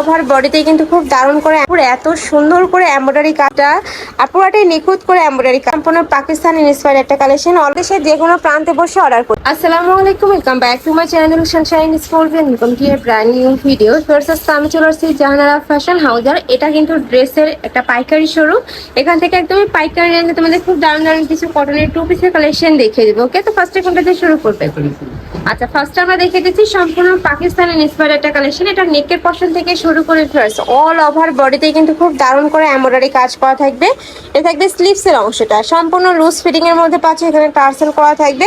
Over বডিতে কিন্তু খুব দারুণ করে এত সুন্দর করে এমব্রয়ডারি কাজটা, আর পুরোটাই নিখুঁত করে এমব্রয়ডারি সম্পূর্ণ পাকিস্তানি ইন্সপায়ার একটা কালেকশন অলদেশে যে কোনো প্রান্তে বসে অর্ডার করুন আসসালামু আলাইকুম welcome back to my channel sunshine school welcome to year brand new video first আমি চলে আসছি জাহানারা ফ্যাশন হাউজার এটা কিন্তু ড্রেসের একটা পাইকারি শোরুম এখান থেকে একদমই পাইকারি রেঞ্জে তোমাদের খুব দারুণ দারুণ কিছু কটনের টু পিসের কালেকশন দেখিয়ে দেবো। ওকে তো ফার্স্টে কোনটা দিয়ে শুরু করবে? আচ্ছা ফার্স্ট আমরা দেখে দিচ্ছি সম্পূর্ণ পাকিস্তানের ইন্সপায়ার একটা কালেকশন এটা নেকের পশন থেকে শুরু করে ফার্স্ট অল ওভার বডিতে কিন্তু খুব দারুণ করে এমব্রয়ডারি কাজ করা থাকবে। এটা থাকবে স্লিভস এর অংশটা। সম্পূর্ণ লুজ ফিটিং এর মধ্যে পাচ্ছে, এখানে টার্সেল করা থাকবে।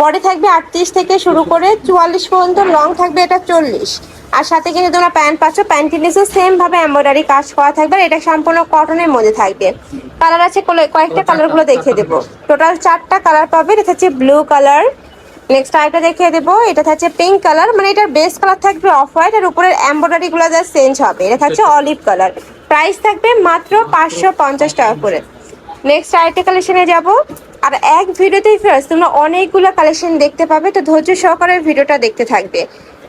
বডি থাকবে আটত্রিশ থেকে শুরু করে চুয়াল্লিশ পর্যন্ত লং থাকবে এটা চল্লিশ। আর সাথে কিন্তু তোমরা প্যান্ট পাচ্ছ প্যান্টের নিচে সেম ভাবে এমব্রয়ডারি কাজ করা থাকবে এটা সম্পূর্ণ কটনের মধ্যে থাকবে। কালার আছে কয়েকটা কালারগুলো দেখিয়ে দেবো। টোটাল চারটা কালার পাবে, এটা হচ্ছে ব্লু কালার নেক্সট আরেকটা দেখিয়ে দেবো। এটা থাকছে পিঙ্ক কালার মানে এটার বেস কালার থাকবে অফ হোয়াইট আর উপরের এমব্রয়ডারি গুলো যা চেঞ্জ হবে। এটা থাকছে অলিভ কালার প্রাইস থাকবে মাত্র পাঁচশো পঞ্চাশ টাকা করে। নেক্সট আরেকটা কালেকশনে যাব। আর এক ভিডিওতেই ফেরাস তোমরা অনেকগুলো কালেকশন দেখতে পাবে তো ধৈর্য সহকারে ভিডিওটা দেখতে থাকবে।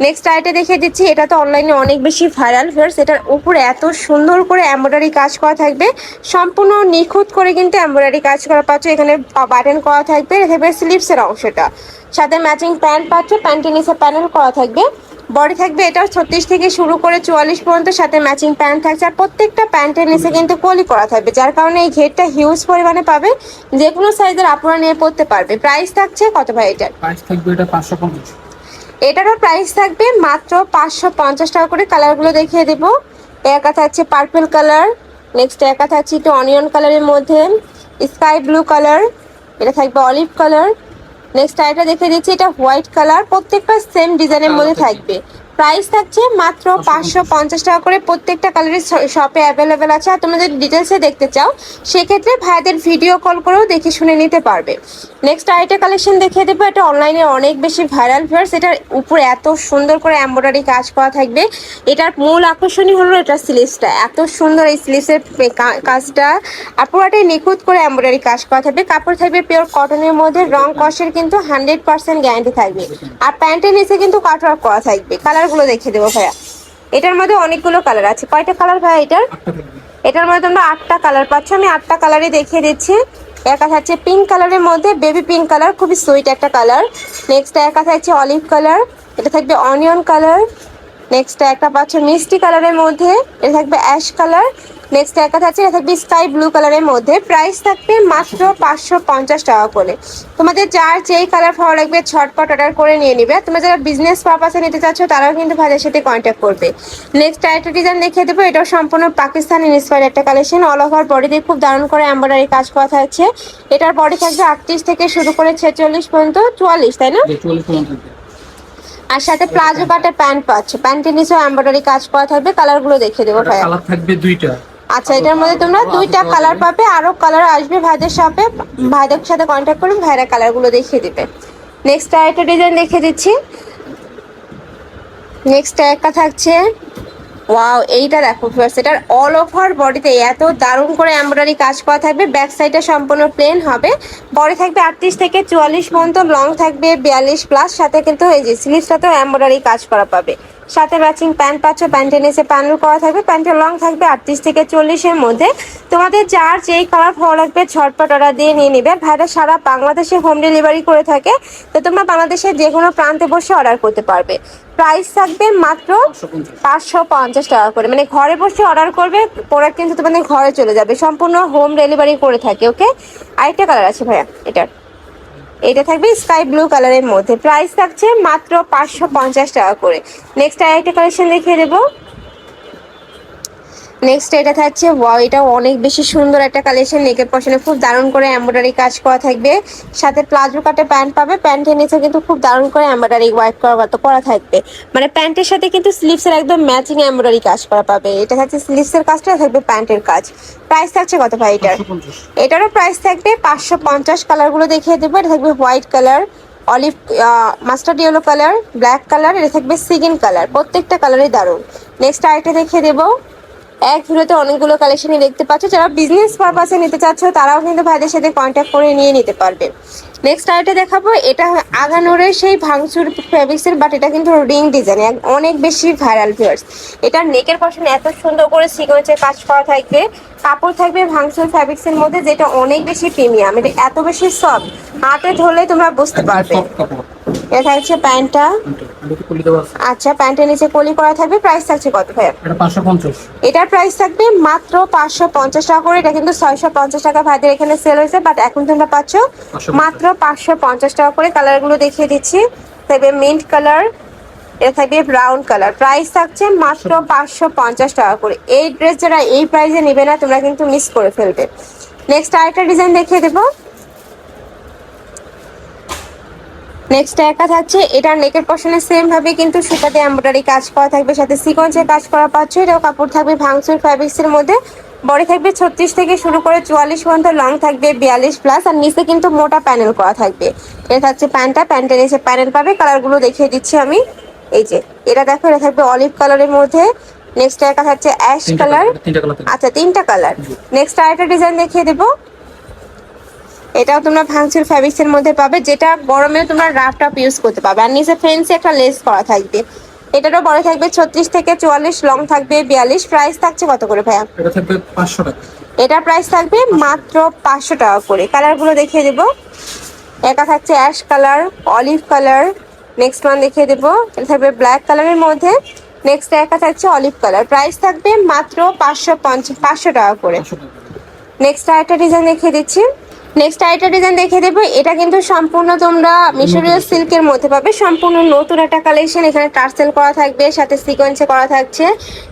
নেক্সট আইটে দেখিয়ে দিচ্ছি এটা তো অনলাইনে অনেক বেশি ভাইরাল ফেয়ার্স এটার উপরে এত সুন্দর করে এমব্রয়ডারি কাজ করা থাকবে। সম্পূর্ণ নিখুঁত করে কিন্তু এমব্রয়ডারি কাজ করা পাচ্ছ এখানে বাটন করা থাকবে থাকবে স্লিভসের অংশটা। সাথে ম্যাচিং প্যান্ট পাচ্ছ প্যান্টের নিচে প্যানেল করা থাকবে। বডি থাকবে এটাও ছত্রিশ থেকে শুরু করে চুয়াল্লিশ পর্যন্ত সাথে ম্যাচিং প্যান্ট থাকছে। আর প্রত্যেকটা প্যান্টের নিচে কিন্তু কলি করা থাকবে যার কারণে এই ঘেরটা হিউজ পরিমাণে পাবে। যে কোনো সাইজের আপনারা নিয়ে পড়তে পারবে। প্রাইস থাকছে কত ভাই এটার? প্রাইস থাকবে এটা পাঁচশো পঞ্চাশ। এটারও প্রাইস থাকবে মাত্র পাঁচশো পঞ্চাশ টাকা করে। কালারগুলো দেখিয়ে দেব। একা থাকছে পার্পল কালার নেক্সট একা থাকছে একটু অনিয়ন কালারের মধ্যে স্কাই ব্লু কালার এটা থাকবে অলিভ কালার নেক্সট আরেকটা দেখে দিচ্ছি এটা হোয়াইট কালার প্রত্যেকটা সেম ডিজাইনের মধ্যে থাকবে। প্রাইস থাকছে মাত্র পাঁচশো পঞ্চাশ। টাকা করে। প্রত্যেকটা কালারের শপে অ্যাভেলেবেল আছে। আর তোমরা যদি ডিটেলসে দেখতে চাও সেক্ষেত্রে ভাইদের ভিডিও কল করেও দেখে শুনে নিতে পারবে। নেক্সট আরেকটা কালেকশন দেখিয়ে দেবো। এটা অনলাইনে অনেক বেশি ভাইরাল ফেয়ার্স এটার উপরে এত সুন্দর করে এমব্রয়ডারি কাজ করা থাকবে। এটার মূল আকর্ষণই হলো এটা স্লিভসটা এত সুন্দর এই স্লিভসের কাজটা। আর পুরোটাই নিখুঁত করে এমব্রয়ডারি কাজ করা থাকবে। কাপড় থাকবে পিওর কটনের মধ্যে। রং কষের কিন্তু হান্ড্রেড পার্সেন্ট গ্যারান্টি থাকবে। আর প্যান্টের নিচে কিন্তু কাটওয়ার্ক করা থাকবে। কালারগুলো দেখিয়ে দেবো ভাইয়া। এটার মধ্যে অনেকগুলো কালার আছে। কয়টা কালার ভাইয়া এটার? এটার মধ্যে তোমরা আটটা কালার পাচ্ছ। আমি আটটা কালারই দেখিয়ে দিচ্ছি। একা থাকছে পিঙ্ক কালারের মধ্যে বেবি পিঙ্ক কালার খুবই সুইট একটা কালার নেক্সট একা থাকছে অলিভ কালার এটা থাকবে অনিয়ন কালার নেক্সট একটা পাচ্ছ মিষ্টি কালারের মধ্যে, এটা থাকবে অ্যাশ কালার নেক্সট একা থাকছে এটা থাকবে স্কাই ব্লু কালারের মধ্যে। প্রাইস থাকবে মাত্র পাঁচশো পঞ্চাশ টাকা করে। তোমাদের যার যেই কালার ভালো লাগবে ছটপট অর্ডার করে নিয়ে নিবে। তোমরা যারা বিজনেস পারপাসে নিতে চাচ্ছ তারাও কিন্তু ভাইদের সাথে কন্ট্যাক্ট করবে। নেক্সট আরেকটা ডিজাইন দেখিয়ে দেবো এটাও সম্পূর্ণ পাকিস্তানি ইন্সপায়ার একটা কালেকশন অল ওভার বডিতে খুব দারুণ করে এম্ব্রয়ডারি কাজ করা থাকছে এটার বডি থাকবে আটত্রিশ থেকে শুরু করে ছেচল্লিশ পর্যন্ত চুয়াল্লিশ তাই না? আর সাথে প্লাজো কাটে প্যান্ট পাচ্ছ। প্যান্টের নিচেও এম্ব্রয়ডারি কাজ করা থাকবে। কালারগুলো দেখিয়ে দেবো ভাইয়া। কালার থাকবে দুইটা। আচ্ছা এটার মধ্যে তোমরা দুইটা কালার পাবে, আরও কালার আসবে ভাইদের শপে ভাইদের সাথে কন্ট্যাক্ট করুন ভাইরা কালারগুলো দেখিয়ে দিবে। নেক্সট আরেকটা ডিজাইন দেখিয়ে দিচ্ছি। নেক্সট একটা থাকছে ওয়াও এইটা দেখো ভিউয়ার্স এটার অল ওভার বডিতে এত দারুণ করে এমব্রয়ডারি কাজ করা থাকবে। ব্যাক সাইডটা সম্পূর্ণ প্লেন হবে। বডি থাকবে আটত্রিশ থেকে চুয়াল্লিশ পর্যন্ত লং থাকবে বিয়াল্লিশ প্লাস সাথে কিন্তু এই যে স্লিভসটাতেও এমব্রয়ডারি কাজ করা পাবে। সাথে ম্যাচিং প্যান্ট পাচ্ছ প্যান্টের নিচে প্যানেল করা থাকবে প্যান্টের লং থাকবে আটত্রিশ থেকে চল্লিশের মধ্যে। তোমাদের যার যেই কালার ভালো লাগবে, ঝটপট অর্ডার দিয়ে নিয়ে নিবে। ভাইরা সারা বাংলাদেশে হোম ডেলিভারি করে থাকে, তো তোমরা বাংলাদেশের যে কোনো প্রান্তে বসে অর্ডার করতে পারবে। প্রাইস থাকবে মাত্র পাঁচশো পঞ্চাশ টাকা করে। মানে ঘরে বসে অর্ডার করবে প্রোডাক্ট কিন্তু তোমাদের ঘরে চলে যাবে। সম্পূর্ণ হোম ডেলিভারি করে থাকে ওকে আরেকটা কালার আছে ভাইয়া, এটার। এটা থাকবে স্কাই ব্লু কালারের মধ্যে। প্রাইস থাকছে মাত্র পাঁচশো পঞ্চাশ টাকা করে। নেক্সট আরেকটা কালেকশন দেখিয়ে দেবো। নেক্সট এটা থাকছে ওয়াও এটা অনেক বেশি সুন্দর একটা কালেকশন নেকের পশনে খুব দারুণ করে এমব্রয়ডারি কাজ করা থাকবে। সাথে প্লাজো কাটে প্যান্ট পাবে প্যান্টের নিচে কিন্তু খুব দারুণ করে এমব্রয়ডারি হোয়াইট করা করা থাকবে। মানে প্যান্টের সাথে কিন্তু স্লিভসের একদম ম্যাচিং এমব্রয়ডারি কাজ করা পাবে। এটা থাকছে স্লিভসের কাজটা থাকবে প্যান্টের কাজ। প্রাইস থাকছে কত ভাই এটার? এটারও প্রাইস থাকবে পাঁচশো পঞ্চাশ কালারগুলো দেখিয়ে দেবো। এটা থাকবে white colour olive mustard yellow colour black colour এটা থাকবে সিগিন কালার প্রত্যেকটা কালারই দারুণ। নেক্সট আরেকটা দেখিয়ে দেবো। এক ভিডিওতে অনেকগুলো কালেকশনই দেখতে পাচ্ছ। যারা বিজনেস পারপাসে নিতে চাচ্ছ, তারাও কিন্তু ভাইদের সাথে কন্ট্যাক্ট করে নিয়ে নিতে পারবে। নেক্সট আইটা দেখাবো। এটা আগানোরের সেই ভাঙচুর ফেব্রিক্সের বাট এটা কিন্তু রিং ডিজাইন অনেক বেশি ভাইরাল ভিউয়ার্স এটার নেকের পশন এত সুন্দর করে সিকোয়েন্সের কাজ করা থাকবে। কাপড় থাকবে ভাঙচুর ফ্যাব্রিক্সের মধ্যে, যেটা অনেক বেশি প্রিমিয়াম এটা এত বেশি সফট হাতে ধরলে তোমরা বুঝতে পারবে। এটা থাকছে প্যান্টটা। আচ্ছা প্যান্টের নিচে কলি করা থাকবে। প্রাইস থাকছে কত ভাইয়া? এটার প্রাইস থাকবে মাত্র পাঁচশো পঞ্চাশ টাকা করে। এটা কিন্তু ছয়শো পঞ্চাশ টাকা ভাইদের এখানে সেল হয়েছে বাট এখন তোমরা পাচ্ছ মাত্র পাঁচশো পঞ্চাশ টাকা করে। কালারগুলো দেখিয়ে দিচ্ছি। থাকবে মিন্ট কালার এটা থাকবে ব্রাউন কালার প্রাইস থাকছে মাত্র পাঁচশো পঞ্চাশ টাকা করে। এই ড্রেস যারা এই প্রাইসে নেবে না তোমরা কিন্তু মিস করে ফেলবে। নেক্সট আরেকটা ডিজাইন দেখিয়ে দেবো। নেক্সট একা থাকছে এটার নেকের পশনে সেম ভাবে কিন্তু সুতাতে এমব্রয়ডারি কাজ করা থাকবে সাথে সিকোয়েন্সের কাজ করা পাচ্ছ এটাও কাপড় থাকবে ভাঙচুর ফ্যাব্রিক্সের মধ্যে। বডি থাকবে ছত্রিশ থেকে শুরু করে চুয়াল্লিশ পর্যন্ত লং থাকবে বিয়াল্লিশ প্লাস আর নিচে কিন্তু মোটা প্যানেল করা থাকবে। এটা থাকছে প্যান্টটা প্যান্টের নিচে প্যানেল পাবে কালারগুলো দেখিয়ে দিচ্ছি আমি। এই যে এটা দেখো এটা থাকবে অলিভ কালারের মধ্যে। নেক্সট একা থাকছে অ্যাশ কালার আচ্ছা তিনটা কালার নেক্সট আরেকটা ডিজাইন দেখিয়ে দেবো। এটাও তোমরা ভাঙচুর ফ্যাব্রিক্সের মধ্যে পাবে যেটা গরমেও তোমরা রাফ টাপ ইউজ করতে পারবে। আর নিচে ফেন্সি একটা লেস করা থাকবে। এটারও বড় থাকবে ছত্রিশ থেকে চুয়াল্লিশ লং থাকবে বিয়াল্লিশ। প্রাইস থাকছে কত করে ভাইয়া? এটা থাকবে পাঁচশো টাকা। এটার প্রাইস থাকবে মাত্র পাঁচশো টাকা করে। কালারগুলো দেখিয়ে দেবো। একা থাকছে ash colour olive colour next one দেখিয়ে দেবো। এটা থাকবে ব্ল্যাক কালারের মধ্যে। নেক্সট একা থাকছে অলিভ কালার প্রাইস থাকবে মাত্র পাঁচশো পঞ্চাশ পাঁচশো টাকা করে। নেক্সট আরেকটা ডিজাইন দেখিয়ে দিচ্ছি। নেক্সট আরেকটা ডিজাইন দেখিয়ে দেবো। এটা কিন্তু সম্পূর্ণ তোমরা মিশরীয় সিল্কের মধ্যে পাবে। সম্পূর্ণ নতুন একটা কালেকশন এখানে টার্সেল করা থাকবে সাথে সিকোয়েন্সে করা থাকছে।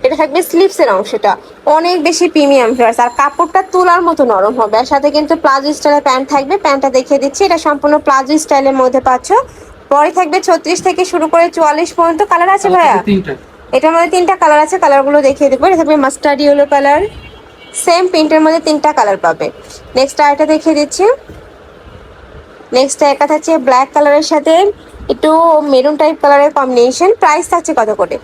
এটা থাকবে স্লিপসের অংশটা। অনেক বেশি প্রিমিয়াম ফ্লার্স আর কাপড়টা তোলার মতো নরম হবে। আর সাথে কিন্তু প্লাজো স্টাইলের প্যান্ট থাকবে। প্যান্টটা দেখিয়ে দিচ্ছি। এটা সম্পূর্ণ প্লাজো স্টাইলের মধ্যে পাচ্ছ। পরে থাকবে ছত্রিশ থেকে শুরু করে চুয়াল্লিশ পর্যন্ত কালার আছে ভাইয়া? এটার মধ্যে তিনটা কালার আছে। কালারগুলো দেখিয়ে দেবো। এটা থাকবে মাস্টার্ড ইয়েলো কালার সেম প্রিন্টের মধ্যে তিনটা কালার পাবে। নেক্সট আরেকটা দেখিয়ে দিচ্ছি। নেক্সট একা থাকছে ব্ল্যাক কালারের সাথে একটু মেরুন টাইপ কালারের কম্বিনেশন প্রাইস থাকছে কত করে।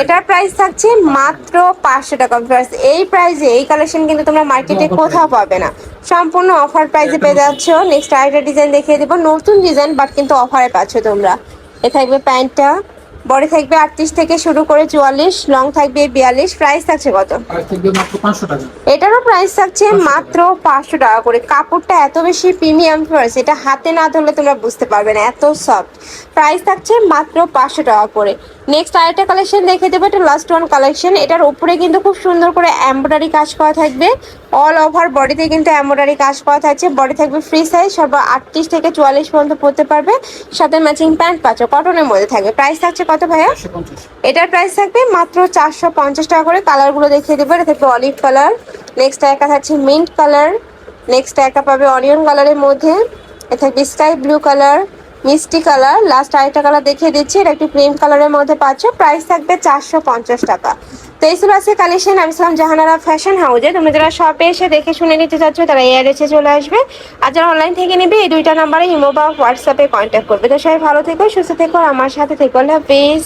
এটার প্রাইস থাকছে মাত্র পাঁচশো টাকা। Friends, এই প্রাইসে এই কালেকশন কিন্তু তোমরা মার্কেটে কোথাও পাবে না। সম্পূর্ণ অফার প্রাইসে পেয়ে যাচ্ছ। নেক্সট আরেকটা ডিজাইন দেখিয়ে দেবো। নতুন ডিজাইন বাট কিন্তু অফারে পাচ্ছ তোমরা। এ থাকবে প্যান্টটা। বডি থাকবে আটত্রিশ থেকে শুরু করে চুয়াল্লিশ লং থাকবে বিয়াল্লিশ প্রাইস থাকছে কত? এটারও প্রাইস থাকছে মাত্র পাঁচশো টাকা করে। কাপড়টা এত বেশি প্রিমিয়াম ফার্স এটা হাতে না ধরলে তোমরা বুঝতে পারবে না এত সফট প্রাইস থাকছে মাত্র পাঁচশো টাকা করে। নেক্সট আরেকটা কালেকশন দেখে দেবো এটা লাস্ট ওয়ান কালেকশন এটার উপরে কিন্তু খুব সুন্দর করে এমব্রয়ডারি কাজ করা থাকবে। অল ওভার বডিতে কিন্তু এমব্রয়ডারি কাজ করা থাকছে। বডি থাকবে ফ্রি সাইজ সর্ব আটত্রিশ থেকে চুয়াল্লিশ পর্যন্ত পরতে পারবে। সাথে ম্যাচিং প্যান্ট পাচ্ছ কটনের মধ্যে থাকবে। প্রাইস থাকছে কত ভাইয়া? এটার প্রাইস থাকবে মাত্র চারশো পঞ্চাশ টাকা করে। কালারগুলো দেখিয়ে দেবো এটা থাকবে অলিভ কালার নেক্সট একা থাকছে মিন্ট কালার নেক্সট একা পাবে অনিয়ন কালারের মধ্যে। এটা থাকবে স্কাই ব্লু কালার মিষ্টি কালার। লাস্ট আরেকটা কালার দেখিয়ে দিচ্ছি। এটা একটু ক্রিম কালারের মধ্যে পাচ্ছ। প্রাইস থাকবে চারশো পঞ্চাশ টাকা। তো এই ছিল আছে কালেকশন আমি ছিলাম জাহানারা ফ্যাশন হাউজে তুমি যারা শপে এসে দেখে শুনে নিতে চাচ্ছ, তারা এয়ার এসে চলে আসবে। আর যারা অনলাইন থেকে নেবে, এই দুইটা নাম্বারে ইমো বা হোয়াটসঅ্যাপে কন্ট্যাক্ট করবে। তো সবাই ভালো থেকো, সুস্থ থেকো আমার সাথে থেকো। হাফিজ।